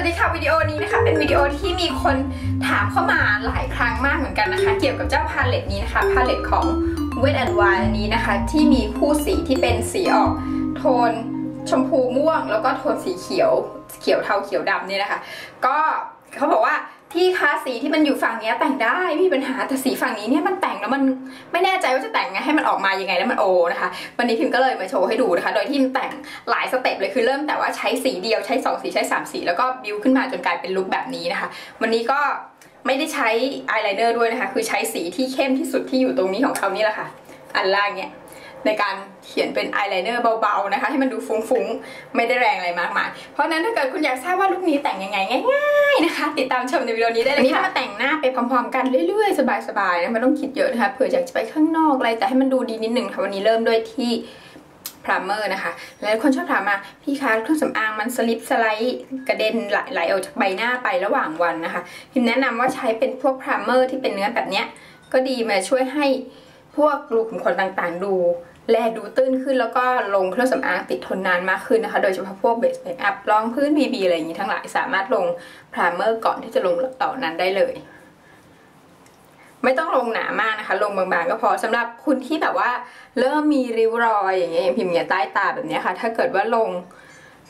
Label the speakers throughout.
Speaker 1: วัสดีค่ะวิดีโอนี้นะคะ เป็นวิดีโอที่มีคนถามเข้ามาหลายครั้งมากเหมือนกันนะคะ เกี่ยวกับเจ้าพาเลตนี้นะคะพาเลตของ Wet n Wild นี้นะคะ ที่มีคู่สีที่เป็นสีออกโทนชมพูม่วง แล้วก็โทนสีเขียวเขียวเทาเขียวดำเนี่ยนะคะ ก็เขาบอกว่า พี่คะสีที่มันอยู่ฝั่งนี้แต่งได้ไม่มีปัญหาแต่สีฝั่งนี้เนี่ยมันแต่งแล้วมันไม่แน่ใจว่าจะแต่งไงให้มันออกมายังไงแล้วมันโอนะคะ วันนี้พิมก็เลยมาโชว์ให้ดูนะคะ โดยที่มันแต่งหลายสเต็ปเลยคือเริ่มแต่ว่าใช้สีเดียวใช้2สีใช้3สีแล้วก็บิวขึ้นมาจนกลายเป็นลุคแบบนี้นะคะ วันนี้ก็ไม่ได้ใช้อายไลเนอร์ด้วยนะคะ คือใช้สีที่เข้มที่สุดที่อยู่ตรงนี้ของเขานี่แหละค่ะ อันล่างเนี่ย ในการเขียนเป็นอายไลเนอร์เบาๆนะคะ ให้มันดูฟุ้งๆ ไม่ได้แรงอะไรมากมาย เพราะนั้นถ้าเกิดคุณอยากทราบว่าลุคนี้แต่งยังไงง่ายๆนะคะ ติดตามชมในวิดีโอนี้ได้เลยค่ะวันนี้ามาแต่งหน้าไปพร้อมๆ กันเรื่อยๆ สบายๆนะไม่ต้องคิดเยอะนะคะเผื่ออยากจะไปข้างนอกอะไรแต่ให้มันดูดีนิดหนึงค่ะวันนี้เริ่มด้วยที่พรามเมอร์นะคะหลายคนชอบถามมาพี่คะเครื่องสำอางมันสลิปสไลด์กระเด็นไหลออกจากใบหน้าไประหว่างวันนะคะพิมแนะนำว่าใช้เป็นพวกพรามเมอร์ที่เป็นเนื้อแบบเนี้ยก็ดีมาช่วยให้ พวกรูขุมขนต่างๆ ดู แลดูตื้นขึ้นแล้วก็ลงเครื่องสำอางติดทนนานมากขึ้นนะคะ โดยเฉพาะพวกเบสเมคอัพรองพื้น BB อะไรอย่างนี้ทั้งหลายสามารถลงพรามเมอร์ก่อนที่จะลงต่อนั้นได้เลยไม่ต้องลงหนามากนะคะ ลงบางๆก็พอสำหรับคุณที่แบบว่า เริ่มมีริ้วรอยอย่างเงี้ยอย่างพิมพ์เนี่ยใต้ตาแบบนี้ค่ะ ถ้าเกิดว่าลง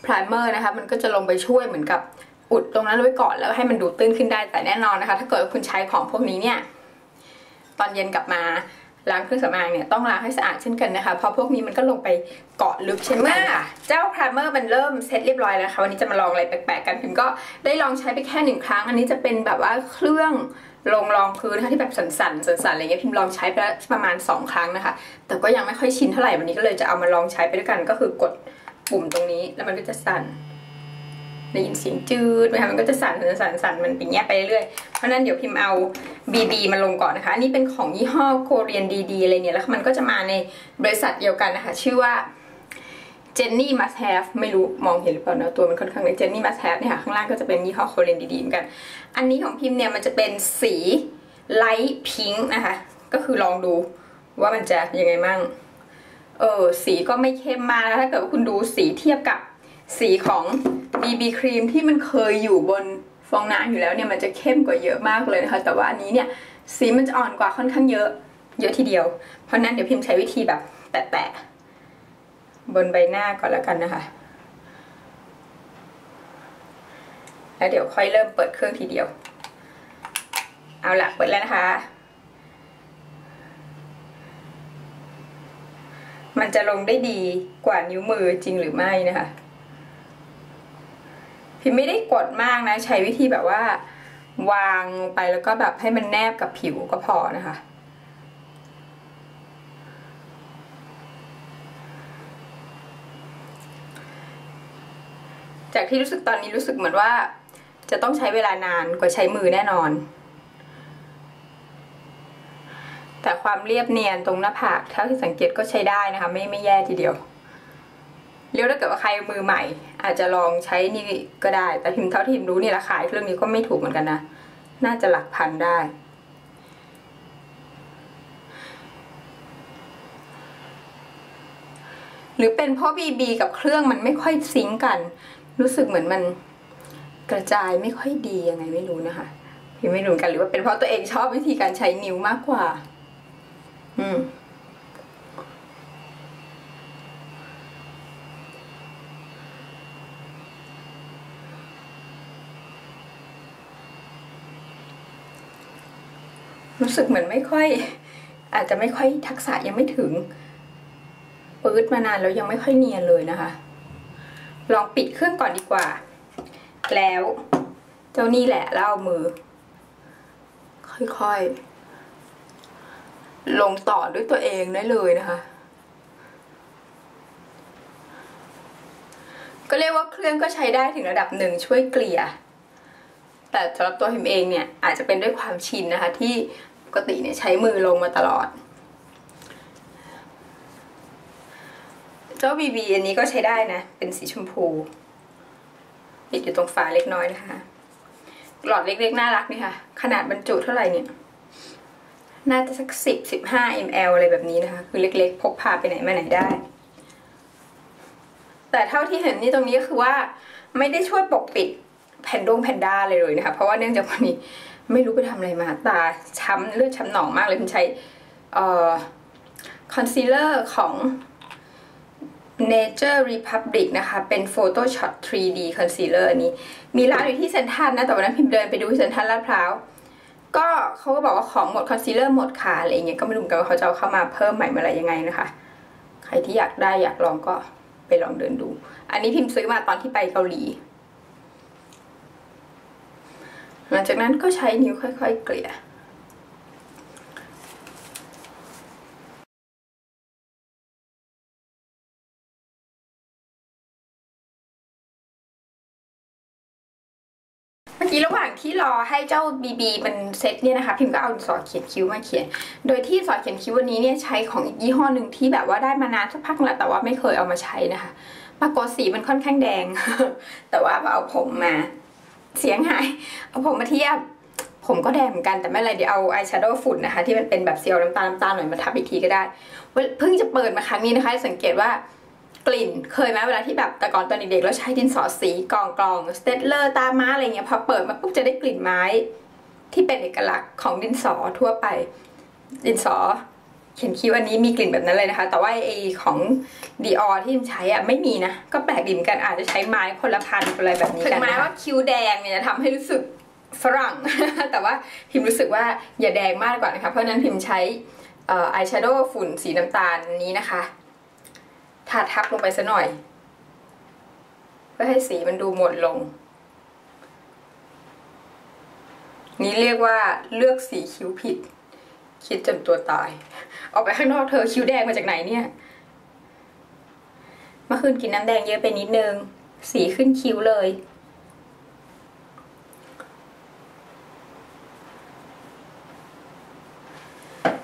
Speaker 1: พรามเมอร์นะคะ มันก็จะลงไปช่วยเหมือนกับอุดตรงนั้นไว้ก่อนแล้วให้มันดูตื้นขึ้นได้แต่แน่นอนนะคะ ถ้าเกิดคุณใช้ของพวกนี้เนี่ย ตอนเย็นกลับมา ล้างเครื่องสำอางเนี่ยต้องล้างให้สะอาดเช่นกันนะคะ เพราะพวกนี้มันก็ลงไปเกาะลึกเช่นกันค่ะ เจ้าพรามเมอร์มันเริ่มเสร็จเรียบร้อยแล้วค่ะวันนี้จะมาลองอะไรแปลกๆกันพิมก็ได้ลองใช้ไปแค่หนึ่งครั้ง อันนี้จะเป็นแบบว่าเครื่องลงรองพื้นนะคะที่แบบสั่นๆสั่นๆอะไรเงี้ยพิมลองใช้ไปแล้วประมาณ 2 ครั้งนะคะ แต่ก็ยังไม่ค่อยชินเท่าไหร่วันนี้ก็เลยจะเอามาลองใช้ไปด้วยกันก็คือกดปุ่มตรงนี้แล้วมันก็จะสั่น ได้ยินเสียงจืดไหมคะมันก็จะสั่นสั่นสั่นมันเป็นแง่ไปเรื่อยเพราะนั้นเดี๋ยวพิมพ์เอา BB มาลงก่อนนะคะอันนี้เป็นของยี่ห้อโคเรียนดีๆอะไรเนี่ยแล้วมันก็จะมาในบริษัทเดียวกันนะคะชื่อว่า Jenny Must Have ไม่รู้มองเห็นหรือเปล่านะตัวมันค่อนข้างเล็ก Jenny Must Have เนี่ยค่ะข้างล่างก็จะเป็นยี่ห้อโคเรียนดีๆเหมือนกัน อันนี้ของพิมพ์เนี่ยมันจะเป็นสีไลท์พิงค์นะคะ ก็คือลองดูว่ามันจะยังไงมั่งเออสีก็ไม่เข้มมากแล้วถ้าเกิดว่าคุณดูสีเทียบกับ สีของ BB ครีมที่มันเคยอยู่บนฟองน้ำอยู่แล้วเนี่ยมันจะเข้มกว่าเยอะมากเลยนะคะ แต่ว่าอันนี้เนี่ยสีมันจะอ่อนกว่าค่อนข้างเยอะ เยอะทีเดียว เพราะนั้นเดี๋ยวพิมพ์ใช้วิธีแบบ แตะๆบนใบหน้าก่อนแล้วกันนะคะ แล้วเดี๋ยวค่อยเริ่มเปิดเครื่องทีเดียว เอาละเปิดแล้วนะคะ มันจะลงได้ดีกว่านิ้วมือจริงหรือไม่นะคะ พิมไม่ได้กดมากนะ ใช้วิธีแบบว่า วางไปแล้วก็แบบให้มันแนบกับผิวก็พอนะคะจากที่รู้สึกตอนนี้รู้สึกเหมือนว่า จะต้องใช้เวลานานกว่าใช้มือแน่นอน แต่ความเรียบเนียนตรงหน้าผากเท่าที่สังเกตก็ใช้ได้นะคะ ไม่ไม่แย่ทีเดียวเรียกถ้าเกิดว่าใครมือใหม่ อาจจะลองใช้นี่ก็ได้ แต่พิมพ์เท่าที่พิมรู้นี่ราคาเครื่องนี้ก็ไม่ถูกเหมือนกันนะ น่าจะหลักพันได้ หรือเป็นเพราะบีบีกับเครื่องมันไม่ค่อยซิงกัน รู้สึกเหมือนมันกระจายไม่ค่อยดียังไงไม่รู้นะคะพิมไม่รู้กันหรือว่าเป็นเพราะตัวเองชอบวิธีการใช้นิ้วมากกว่า อืม รู้สึกเหมือนไม่ค่อย อาจจะไม่ค่อยทักษะยังไม่ถึงปื๊ดมานานแล้วยังไม่ค่อยเนียนเลยนะคะ ลองปิดเครื่องก่อนดีกว่า แล้วเจ้านี่แหละแล้วเอามือ ค่อยๆ ลงต่อด้วยตัวเองได้เลยนะคะ ก็เรียกว่าเครื่องก็ใช้ได้ถึงระดับหนึ่งช่วยเกลี่ยแต่สำหรับตัวพิมเองเนี่ยอาจจะเป็นด้วยความชินนะคะที่ ปกติเนี่ยใช้มือลงมาตลอด เจ้าบีบีอันนี้ก็ใช้ได้นะ เป็นสีชมพูติดอยู่ตรงฝาเล็กน้อยนะคะ หลอดเล็กๆน่ารักนี่ค่ะ ขนาดบรรจุเท่าไหร่เนี่ย น่าจะสักสิบสิบห้า ml อะไรแบบนี้นะคะ คือเล็กๆ พกพาไปไหนมาไหนได้ แต่เท่าที่เห็นนี่ตรงนี้ก็คือว่าไม่ได้ช่วยปกปิดแพนดงแพนด้าเลยเลยนะคะ เพราะว่าเนื่องจากวันนี้ ไม่รู้ไปทำอะไรมาตาช้ำเลือดช้ำหนองมากเลยพิมใช้คอนซีลเลอร์ของ Nature Republic นะคะ เป็น Photoshop 3D Concealer อันนี้ มีร้านอยู่ที่เซ็นทรัลนะ แต่วันนั้นพิมเดินไปดูที่เซ็นทรัลลาดพร้าว ก็เขาก็บอกว่าของหมดคอนซีลเลอร์หมดค่ะอะไรเงี้ย ก็ไม่รู้กันว่าเขาจะเอาเข้ามาเพิ่มใหม่เมื่อไรยังไงนะคะ ใครที่อยากได้อยากลองก็ไปลองเดินดู อันนี้พิมพ์ซื้อมาตอนที่ไปเกาหลี หลังจากนั้นก็ใช้นิ้วค่อย ๆ เกลี่ยเมื่อกี้ระหว่างที่รอให้เจ้าบีบีมันเซ็ตเนี่ยนะคะ พิมพ์ก็เอาสอเขียนคิ้วมาเขียน โดยที่สอเขียนคิ้ววันนี้เนี่ยใช้ของอีกยี่ห้อหนึ่งที่แบบว่าได้มานานสักพักแล้วแต่ว่าไม่เคยเอามาใช้นะคะปรากฏสีมันค่อนข้างแดง แต่ว่าเอาผมมา เสียงหาย เอาผมมาเทียบ ผมก็แดงเหมือนกันแต่ไม่ไรเดี๋ยวเอาอายแชโดว์ฝุ่นนะคะ ที่มันเป็นแบบเซียวน้ำตาลน้ำตาลหน่อยมาทับอีกทีก็ได้เพิ่งจะเปิดมาครั้งนี้นะคะ สังเกตว่ากลิ่นเคยไหมเวลาที่แบบแต่ก่อนตอนเด็กๆเราใช้ดินสอสีกองกองสเตตเลอร์ตาม้าอะไรเงี้ยพอเปิดมาปุ๊บจะได้กลิ่นไม้ ที่เป็นเอกลักษณ์ของดินสอทั่วไป ดินสอ เขียนคิ้วอันนี้มีกลิ่นแบบนั้นเลยนะคะ แต่ว่าไอของดีออที่ใช้อะไม่มีนะ ก็แปลกดีเหมือนกันอาจจะใช้ไม้คนละพันอะไรแบบนี้กันถึงแม้ว่าคิ้วแดงเนี่ยจะทำให้รู้สึกฝรั่ง แต่ว่าพิมรู้สึกว่าอย่าแดงมากกว่านะคะ เพราะนั้นพิมใช้อายแชโดว์ฝุ่นสีน้ำตาลนี้นะคะทาทับลงไปซะหน่อย เพื่อให้สีมันดูหมดลง นี้เรียกว่าเลือกสีคิ้วผิด คิดจนตัวตาย ออกไปข้างนอกเธอคิ้วแดงมาจากไหนเนี่ย เมื่อคืนกินน้ำแดงเยอะไปนิดนึง สีขึ้นคิ้วเลย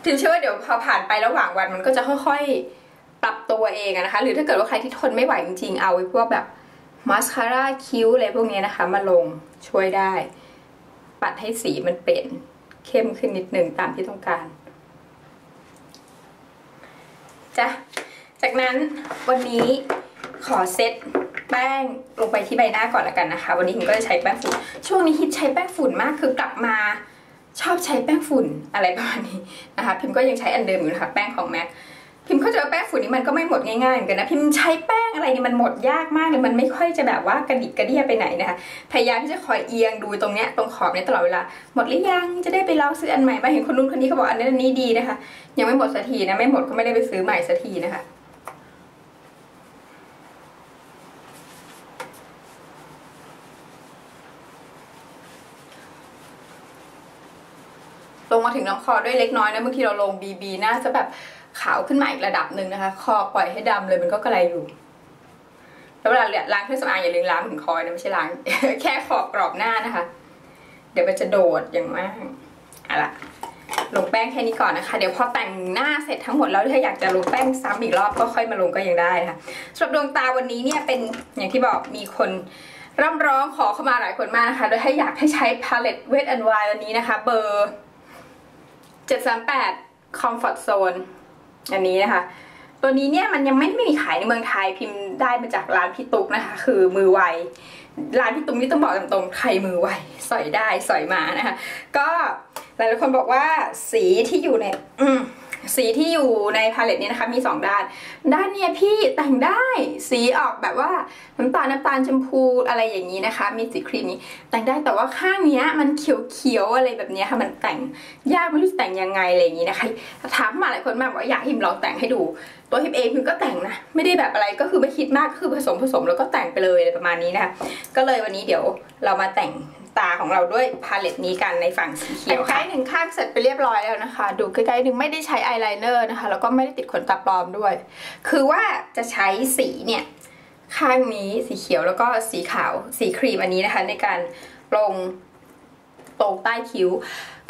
Speaker 1: ถึงเชื่อว่าเดี๋ยวพอผ่านไประหว่างวันมันก็จะค่อยๆ ปรับตัวเองนะคะ หรือถ้าเกิดว่าใครที่ทนไม่ไหวจริงๆ เอาไว้พวกแบบมาสคาร่าคิ้วอะไรพวกนี้นะคะ มาลงช่วยได้ ปัดให้สีมันเปลี่ยน เข้มขึ้นนิดหนึ่งตามที่ต้องการจ้ะจากนั้นวันนี้ขอเซตแป้งลงไปที่ใบหน้าก่อนละกันนะคะ วันนี้ผมก็จะใช้แป้งฝุ่น ช่วงนี้ฮิตใช้แป้งฝุ่นมากคือกลับมาชอบใช้แป้งฝุ่นอะไรประมาณนี้นะคะ พิมก็ยังใช้อันเดิมอยู่นะคะแป้งของแม็ก พิมเข้าใจว่าแป้งฝุ่นนี้มันก็ไม่หมดง่ายๆเหมือนกันนะพิมใช้แป้งอะไรนี่มันหมดยากมากเลยมันไม่ค่อยจะแบบว่ากระดิกกระเดียไปไหนนะคะพยายามที่จะคอยเอียงดูตรงเนี้ยตรงขอบเนี้ยตลอดเวลาหมดหรือยังจะได้ไปลองซื้ออันใหม่มาเห็นคนนู้นคนนี้เขาบอกอันนี้อันนี้ดีนะคะ ยังไม่หมดสักทีนะไม่หมดก็ไม่ได้ไปซื้อใหม่สักทีนะคะลงมาถึงลำคอด้วยเล็กน้อยนะบางทีเราลงบีบีน่าจะแบบ ขาวขึ้นมาอีกระดับหนึ่งนะคะ คอปล่อยให้ดำเลยมันก็กระไรอยู่แล้วเวลาล้างเครื่องสำอางอย่าลืมล้างถึงคอนะไม่ใช่ล้าง แค่ขอบกรอบหน้านะคะ เดี๋ยวมันจะโดดอย่างมากอะล่ะลงแป้งแค่นี้ก่อนนะคะ เดี๋ยวพอแต่งหน้าเสร็จทั้งหมดแล้วถ้าอยากจะลงแป้งซ้ำอีกรอบก็ค่อยมาลงก็ยังได้นะคะสำหรับดวงตาวันนี้เนี่ยเป็นอย่างที่บอกมีคนร่ำร้องขอเข้ามาหลายคนมากนะคะโดยให้อยากให้ใช้พาเลตเวทแอนด์ไววันนี้นะคะ เบอร์ 738 Comfort Zone อันนี้นะคะ ตัวนี้เนี่ยมันยังไม่ไม่มีขายในเมืองไทยพิมพ์ได้มาจากร้านพี่ตุ๊กนะคะ คือมือไวร้านพี่ตุ๊กนี่ต้องบอกตรงๆใครมือไวสอยได้สอยมานะคะ ก็หลายๆคนบอกว่าสีที่อยู่ในอืม สีที่อยู่ในพาเลตนี้นะคะมี 2 ด้าน ด้านเนี้ยพี่แต่งได้สีออกแบบว่าน้ำตาลน้ำตาลชมพูอะไรอย่างนี้นะคะ มีสีครีมนี้แต่งได้แต่ว่าข้างเนี้ยมันเขียวๆอะไรแบบนี้ค่ะมันแต่งยากไม่รู้จะแต่งยังไงอะไรอย่างนี้นะคะถามมาหลายคนมากว่าอยากหิมลองแต่งให้ดู ตัวหิมเองพิมก็แต่งนะ ไม่ได้แบบอะไรก็คือไม่คิดมากก็คือผสมผสมแล้วก็แต่งไปเลยประมาณนี้นะคะก็เลยวันนี้เดี๋ยวเรามาแต่งตาของเราด้วยพาเลตนี้กันในฝั่งสีเขียวใกล้หนึ่งข้างเสร็จไปเรียบร้อยแล้วนะคะ ดูใกล้ๆหนึ่งไม่ได้ใช้อายไลเนอร์นะคะ แล้วก็ไม่ได้ติดขนตาปลอมด้วย คือว่าจะใช้สีเนี่ยข้างนี้สีเขียวแล้วก็สีขาวสีครีมอันนี้นะคะ ในการลง ตรงใต้คิ้ว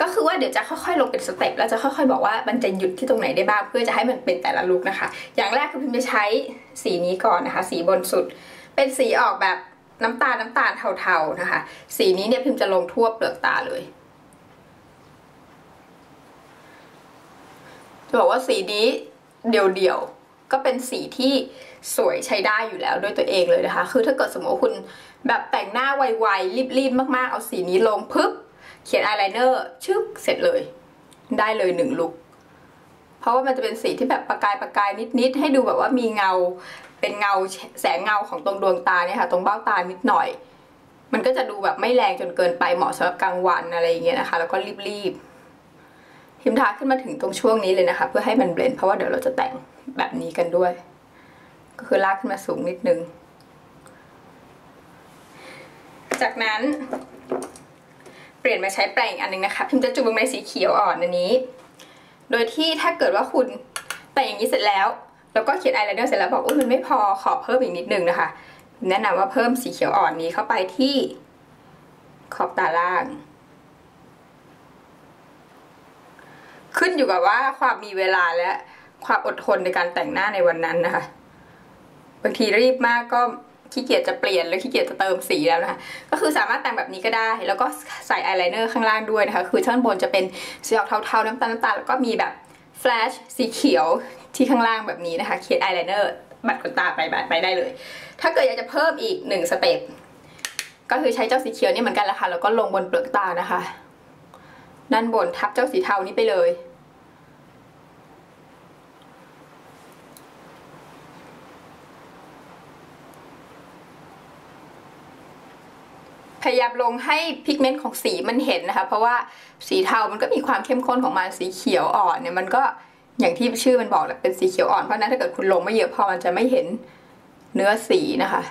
Speaker 1: ก็คือว่าเดี๋ยวจะค่อยๆลงเป็นสเต็ปแล้วจะค่อยๆบอกว่ามันจะหยุดที่ตรงไหนได้บ้างเพื่อจะให้มันเป็นแต่ละลุกนะคะ อย่างแรกคือพิมจะใช้สีนี้ก่อนนะคะ สีบนสุด เป็นสีออกแบบน้ำตาลน้ำตาลเทาๆนะคะ สีนี้เนี่ยพิมจะลงทั่วเปลือกตาเลยจะบอกว่าสีนี้เดี่ยวๆก็เป็นสีที่สวยใช้ได้อยู่แล้วด้วยตัวเองเลยนะคะ คือถ้าเกิดสมมติว่าคุณแบบแต่งหน้าไวๆรีบๆมากๆ เอาสีนี้ลงปึ๊บ เขียนอายไลเนอร์ชึบเสร็จเลย ได้เลยหนึ่งลุกเพราะว่ามันจะเป็นสีที่แบบประกายประกายนิดๆให้ดูแบบว่ามีเงาเป็นเงาแสงเงาของตรงดวงตาเนี่ยค่ะ ตรงเบ้าตานิดหน่อย มันก็จะดูแบบไม่แรงจนเกินไปเหมาะสำหรับกลางวันอะไรอย่างเงี้ยนะคะ แล้วก็รีบๆพิมทาขึ้นมาถึงตรงช่วงนี้เลยนะคะ เพื่อให้มันเบลนเพราะว่าเดี๋ยวเราจะแต่งแบบนี้กันด้วย ก็คือลากขึ้นมาสูงนิดนึงจากนั้น เปลี่ยนมาใช้แปรงอีกอันนึงนะคะพิมจะจุ่มลงในสีเขียวอ่อนอันนี้ โดยที่ถ้าเกิดว่าคุณแต่งอย่างนี้เสร็จแล้ว แล้วก็เขียนอายไลเนอร์เสร็จแล้วบอกว่ามันไม่พอขอเพิ่มอีกนิดนึงนะคะ แนะนำว่าเพิ่มสีเขียวอ่อนนี้เข้าไปที่ขอบตาล่าง ขึ้นอยู่กับว่าความมีเวลาและความอดทนในการแต่งหน้าในวันนั้นนะคะ บางทีรีบมากก็ ขี้เกียจจะเปลี่ยนหรือขี้เกียจจะเติมสีแล้วนะคะ ก็คือสามารถแต่งแบบนี้ก็ได้ แล้วก็ใส่อายไลเนอร์ข้างล่างด้วยนะคะ คือชั้นบนจะเป็นสีออกเทาๆน้ำตาลน้ำตาลแล้วก็มีแบบแฟลชสีเขียวที่ข้างล่างแบบนี้นะคะเขียนอายไลเนอร์บัดขนตาไปบัดไปได้เลย ถ้าเกิดอยากจะเพิ่มอีกหนึ่งสเต็ปก็คือใช้เจ้าสีเขียวนี่เหมือนกันแหละค่ะแล้วก็ลงบนเปลือกตานะคะ ด้านบนทับเจ้าสีเทานี้ไปเลย พยายามลงให้พิกเมนต์ของสีมันเห็นนะคะ เพราะว่าสีเทามันก็มีความเข้มข้นของมันสีเขียวอ่อนเนี่ยมันก็อย่างที่ชื่อมันบอกแหละเป็นสีเขียวอ่อนเพราะนั้นถ้าเกิดคุณลงไม่เยอะพอมันจะไม่เห็นเนื้อสีนะคะ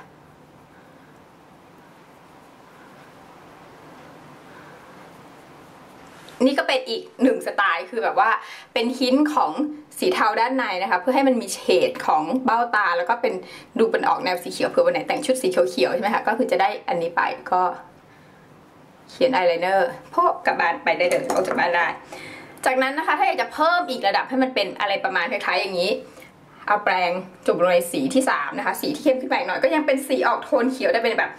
Speaker 1: นี่ก็เป็นอีกหนึ่งสไตล์คือแบบว่าเป็นหินของสีเทาด้านในนะคะ เพื่อให้มันมีเฉดของเบ้าตา แล้วก็เป็นดูเป็นออกแนวสีเขียวเผื่อวันไหนแต่งชุดสีเขียวๆใช่ไหมคะก็คือจะได้อันนี้ไปก็เขียนอายไลเนอร์พวกกลับบ้านไปได้เลยออกจากบ้านได้จากนั้นนะคะถ้าอยากจะเพิ่มอีกระดับให้มันเป็นอะไรประมาณคล้ายๆอย่างนี้ เอาแปรงจุ่มลงในสีที่3นะคะสีที่เข้มขึ้นไปหน่อยก็ยังเป็นสีออกโทนเขียวได้เป็นแบบ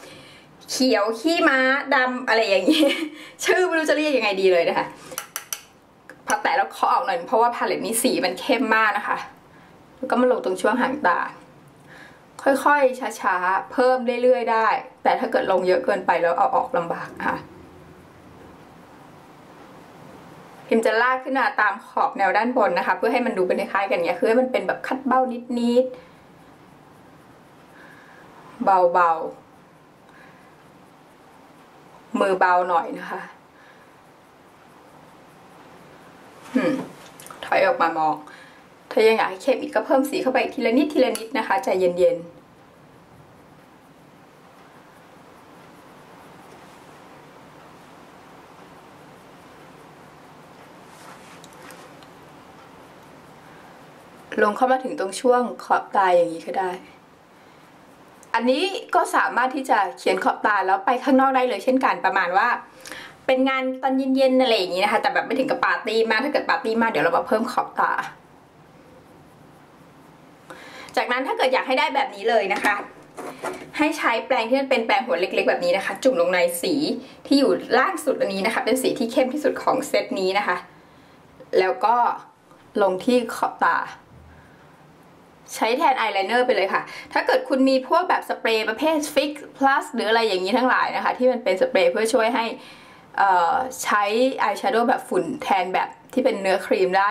Speaker 1: เขียวขี้ม้าดำอะไรอย่างนี้ ชื่อไม่รู้จะเรียกยังไงดีเลยนะคะพอแตะแล้วเคาะออกหน่อยเพราะว่าพาเลตนี้สีมันเข้มมากนะคะ แล้วก็มาลงตรงช่วงหางตา ค่อยๆช้าๆ เพิ่มเรื่อยๆได้ แต่ถ้าเกิดลงเยอะเกินไปแล้วเอาออกลำบากค่ะพิมจะลากขึ้นมาตามขอบแนวด้านบนนะคะ เพื่อให้มันดูเป็นคล้ายๆกันเนี้ยคือให้มันเป็นแบบคัดเบ้านิดๆเบาๆ มือเบาหน่อยนะคะหืมถอยออกมามอง ถ้ายังอยากให้เข้มอีกก็เพิ่มสีเข้าไปทีละนิดทีละนิดนะคะใจเย็นๆลงเข้ามาถึงตรงช่วงขอบตาอย่างนี้ก็ได้ อันนี้ก็สามารถที่จะเขียนขอบตาแล้วไปข้างนอกได้เลยเช่นกันประมาณว่า เป็นงานตอนเย็นๆอะไรอย่างนี้นะคะ แต่แบบไม่ถึงกับปาร์ตี้มากถ้าเกิดปาร์ตี้มากเดี๋ยวเรามาเพิ่มขอบตา จากนั้นถ้าเกิดอยากให้ได้แบบนี้เลยนะคะ ให้ใช้แปรงที่มันเป็นแปรงหัวเล็ก ๆ แบบนี้นะคะ จุ่มลงในสีที่อยู่ล่างสุดอันนี้นะคะ เป็นสีที่เข้มที่สุดของเซตนี้นะคะ แล้วก็ลงที่ขอบตา ใช้แทนอายไลเนอร์ไปเลยค่ะ ถ้าเกิดคุณมีพวกแบบสเปรย์ประเภท Fix Plus หรืออะไรอย่างนี้ทั้งหลายนะคะ ที่มันเป็นสเปรย์เพื่อช่วยให้ใช้อายแชโดว์แบบฝุ่นแทนแบบที่เป็นเนื้อครีมได้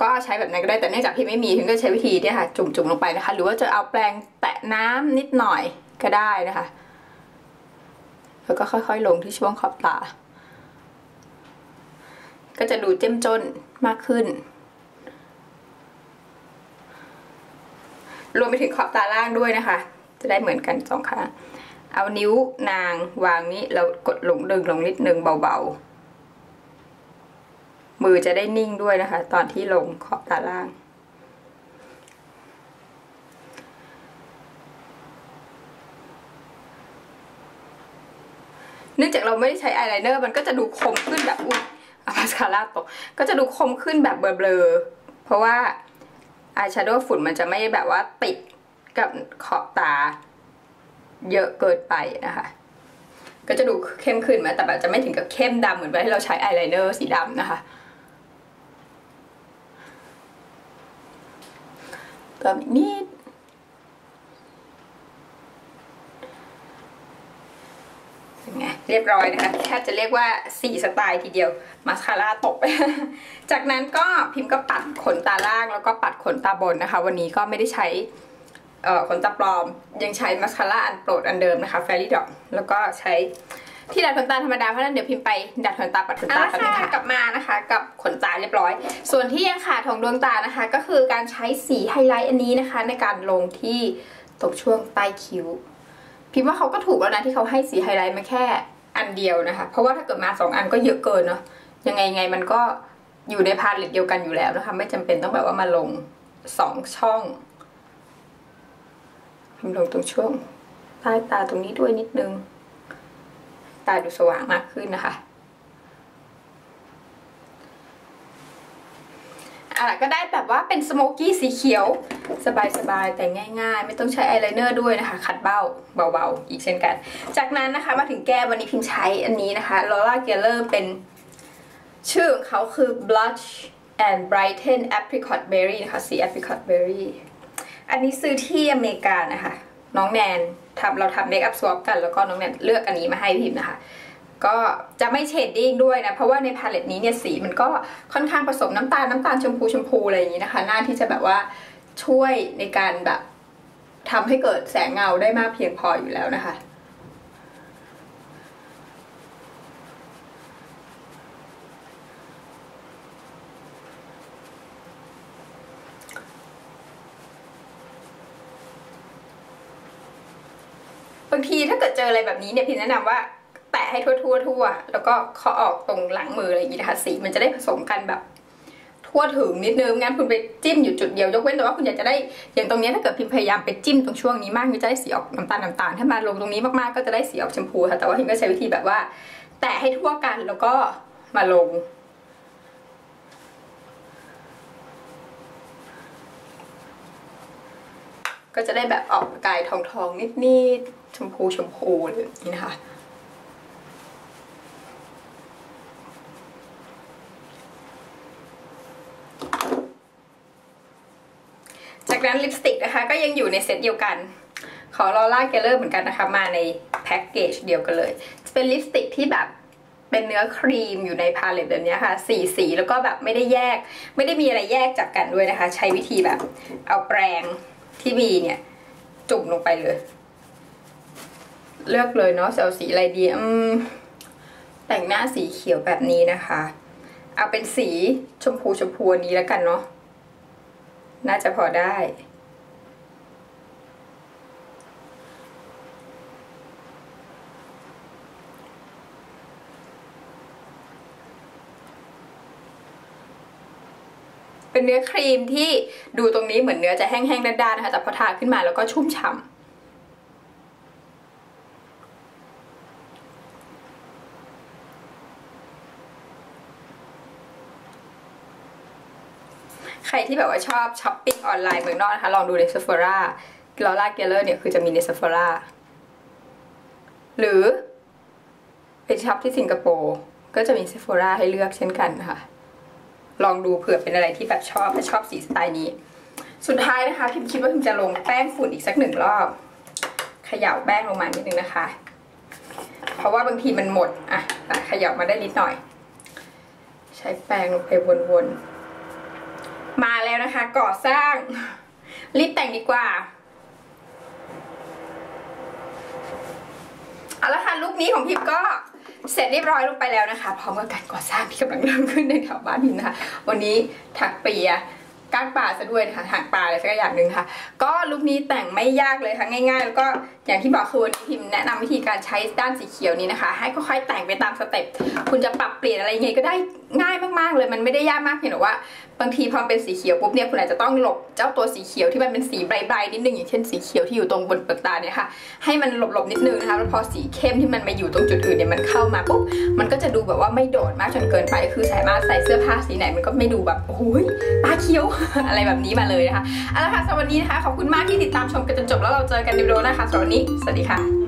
Speaker 1: ก็ใช้แบบนั้นก็ได้แต่เนื่องจากพี่ไม่มีพิมก็ใช้วิธีเนี่ยค่ะ จุ่มๆลงไปนะคะ หรือว่าจะเอาแปรงแตะน้ำนิดหน่อยก็ได้นะคะ แล้วก็ค่อยๆลงที่ช่วงขอบตา ก็จะดูเจ้มจนมากขึ้น รวมไปถึงขอบตาล่างด้วยนะคะ จะได้เหมือนกันสองข้างเอานิ้วนางวางนี้แล้วกดลงดึงลงนิดนึงเบาๆ มือจะได้นิ่งด้วยนะคะ ตอนที่ลงขอบตาล่าง เนื่องจากเราไม่ได้ใช้อายไลเนอร์มันก็จะดูคมขึ้นแบบอุ้ยอามาสคาร่าตก ก็จะดูคมขึ้นแบบเบลอๆเพราะว่า อายแชโดว์ฝุ่นมันจะไม่แบบว่าติดกับขอบตา เยอะเกินไปนะคะ ก็จะดูเข้มขึ้นมาแต่แบบจะไม่ถึงกับเข้มดำเหมือนเวลาที่เราใช้อายไลเนอร์สีดำนะคะเติมอีกนิดเป็นไงเรียบร้อยนะคะแค่จะเรียกว่าสี่สไตล์ทีเดียวมาสคาร่าตก จากนั้นก็พิมพ์ก็ปัดขนตาล่างแล้วก็ปัดขนตาบนนะคะ วันนี้ก็ไม่ได้ใช้เอ่อขนตาปลอม ยังใช้มาสคาร่าอันโปรดอันเดิมนะคะแฟรี่ดอกแล้วก็ใช้ที่ดัดขนตาธรรมดาเพราะฉะนั้นเดี๋ยวพิมพ์ไปดัดขนตาปัดขนตากันค่ะกลับมานะคะ กับขนตาเรียบร้อย ส่วนที่ยังขาดของดวงตานะคะ ก็คือการใช้สีไฮไลท์อันนี้นะคะ ในการลงที่ตรงช่วงใต้คิ้ว พิมพ์ว่าเขาก็ถูกแล้วนะที่เขาให้สีไฮไลท์มาแค่ อันเดียวนะคะ เพราะว่าถ้าเกิดมาสองอันก็เยอะเกินเนาะยังไงไงมันก็อยู่ในพาเลตเดียวกันอยู่แล้วนะคะ ไม่จำเป็นต้องแบบว่ามาลงสองช่องพิมลงตรงช่วงใต้ตาตรงนี้ด้วยนิดนึง ตาดูสว่างมากขึ้นนะคะ อะก็ได้แบบว่าเป็นสโมกี้สีเขียว สบายๆ แต่ง่าย ๆ ไม่ต้องใช้อายไลเนอร์ด้วยนะคะ ขัดเบ้าเบาๆ อีกเช่นกัน จากนั้นนะคะมาถึงแก้มวันนี้พิมใช้อันนี้นะคะ Laura Geller เป็นชื่อของเขาคือ blush and brighten apricot berry นะคะสี apricot berry อันนี้ซื้อที่อเมริกานะคะ น้องแนนทำเราทำเมคอัพสวอปกัน แล้วก็น้องแนนเลือกอันนี้มาให้พิมพ์นะคะ ก็จะไม่เชดดิ้งด้วยนะ เพราะว่าในพาเลตนี้เนี่ยสีมันก็ค่อนข้างผสมน้ำตาลน้ำตาลชมพูชมพูอะไรอย่างนี้นะคะ หน้าที่จะแบบว่าช่วยในการแบบทำให้เกิดแสงเงาได้มากเพียงพออยู่แล้วนะคะบางทีถ้าเกิดเจออะไรแบบนี้เนี่ยพิมแนะนำว่า แตะให้ทั่วทั่วทั่วแล้วก็เคาะออกตรงหลังมืออะไรอย่างนี้นะคะสีมันจะได้ผสมกันแบบทั่วถึงนิดนึงงั้นคุณไปจิ้มอยู่จุดเดียวยกเว้นแต่ว่าคุณอยากจะได้อย่างตรงนี้ถ้าเกิดพิมพยายามไปจิ้มตรงช่วงนี้มากมันจะได้สีออกน้ำตาลน้ำตาลถ้ามาลงตรงนี้มากๆก็จะได้สีออกชมพูค่ะแต่ว่าพิมก็ใช้วิธีแบบว่า แตะให้ทั่วกันแล้วก็มาลงก็จะได้แบบออกกายทองทองนิดนิดชมพูชมพูอะไรแบบนี้นะคะ จากนั้นลิปสติกนะคะ ก็ยังอยู่ในเซตเดียวกัน ของลอร่าเกลเลอร์เหมือนกันนะคะ มาในแพ็กเกจเดียวกันเลย จะเป็นลิปสติกที่แบบเป็นเนื้อครีมอยู่ในพาเลตแบบนี้ค่ะสีสีแล้วก็แบบไม่ได้แยก ไม่ได้มีอะไรแยกจากกันด้วยนะคะ ใช้วิธีแบบเอาแปรงที่มีเนี่ย จุ่มลงไปเลย เลือกเลยเนาะเอาสีอะไรดีอืมแต่งหน้าสีเขียวแบบนี้นะคะ เอาเป็นสีชมพูชมพูนี้แล้วกันเนาะ น่าจะพอได้ เป็นเนื้อครีมที่ดูตรงนี้เหมือนเนื้อจะแห้งๆด้านๆนะคะแต่พอทาขึ้นมาแล้วก็ชุ่มฉ่ำ ที่แบบว่าชอบช้อปปิ้งออนไลน์เมืองนอกนะคะลองดูใน Sephora ลอร่าเกลเลอร์เนี่ยคือจะมีใน Sephora หรือไปช็อปที่สิงคโปร์ก็จะมี Sephora ให้เลือกเช่นกันนะคะลองดูเผื่อเป็นอะไรที่แบบชอบถ้าชอบสีสไตล์นี้ สุดท้ายนะคะ พิมคิดว่าพิมจะลงแป้งฝุ่นอีกสักหนึ่งรอบเขย่าแป้งลงมานิดนึงนะคะ เพราะว่าบางทีมันหมดอะเขย่ามาได้นิดหน่อย ใช้แป้งลงไปวนๆ แล้วนะคะ ก่อสร้าง รีบแต่งดีกว่าเอาละค่ะลุคนี้ของพิมก็เสร็จเรียบร้อยลงไปแล้วนะคะ พร้อมกับการก่อสร้างที่กำลังเริ่มขึ้นในแถวบ้านพิมนะคะ วันนี้ถักเปียก้างปลาซะด้วยนะคะถักปลาอะไรสักอย่างหนึ่งค่ะ ก็ลุคนี้แต่งไม่ยากเลยค่ะง่าย ๆ แล้วก็อย่างที่บอกคือวันนี้พิมแนะนำวิธีการใช้ด้านสีเขียวนี้นะคะ ให้ค่อยๆแต่งไปตามสเต็ปคุณจะปรับเปลี่ยนอะไรยังไงก็ได้ง่ายมากๆเลย มันไม่ได้ยากมากเพียงแต่ว่าบางทีพอเป็นสีเขียวปุ๊บเนี่ยคุณอาจจะต้องหลบเจ้าตัวสีเขียวที่มันเป็นสีไบรท์ๆนิดนึงอย่างเช่นสีเขียวที่อยู่ตรงบนเปลือกตาเนี่ยค่ะให้มันหลบๆนิดนึงนะคะแล้วพอสีเข้มที่มันมาอยู่ตรงจุดอื่นเนี่ยมันเข้ามาปุ๊บมันก็จะดูแบบว่าไม่โดดมากจนเกินไปคือสามารถใส่เสื้อผ้าสีไหนมันก็ไม่ดูแบบโอ้ยตาเขียว อะไรแบบนี้มาเลยนะคะเอาละค่ะสำหรับวันนี้นะคะขอบคุณมากที่ติดตามชมกันจนจบแล้วเราเจอกันในวิดีโอหนะคะสำหรับวันนี้สวัสดีค่ะ